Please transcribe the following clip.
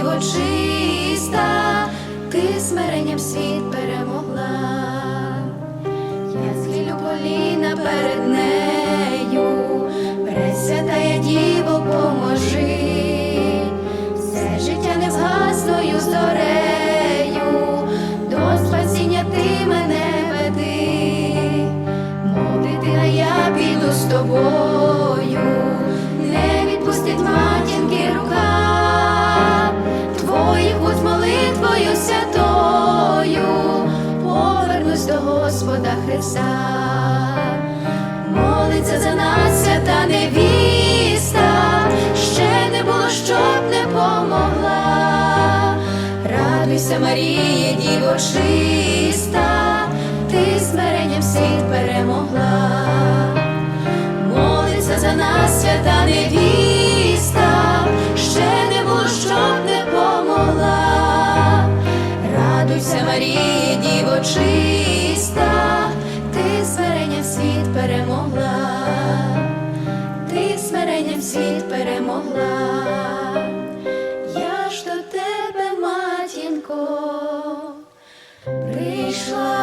діво чиста, ти смиренням світ перемогла. Я схилю коліна перед нею, Пресвятая Діво, поможи, все життя не згасною зорею, до спасіння ти мене веди, мов дитина, я піду з тобою, молитвою святою, повернусь до Господа Христа молиться за нас, свята невіста, ще не було, щоб не помогла. Радуйся, Марія, діво чиста, Радуйся, Марія, діво чиста, ти смиренням світ перемогла, ти смиренням світ перемогла. Я ж до тебе, матінко, прийшла